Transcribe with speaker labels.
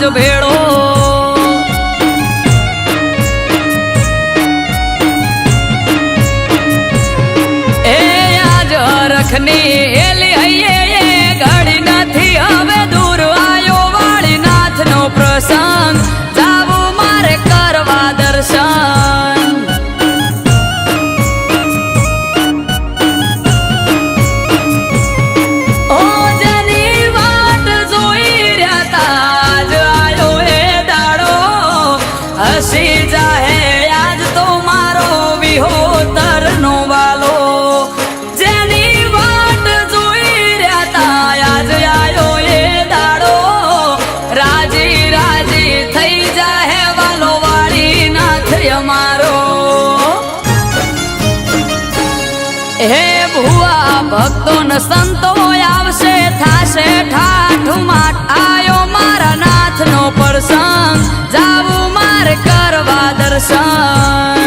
Speaker 1: જ ભેળો. એ આજ રખની વરસી જાહે, આજ તો મારો વિહોતર નો વાલો. જેની વાટ જોઈ રહ્યા આજ આયો એ દાડો. રાજી રાજી થઈ જાહે વાલો વાળી નાથ મારો હે ભુવા ભક્તો ન સંતો આવશે, થાશે ઠા versa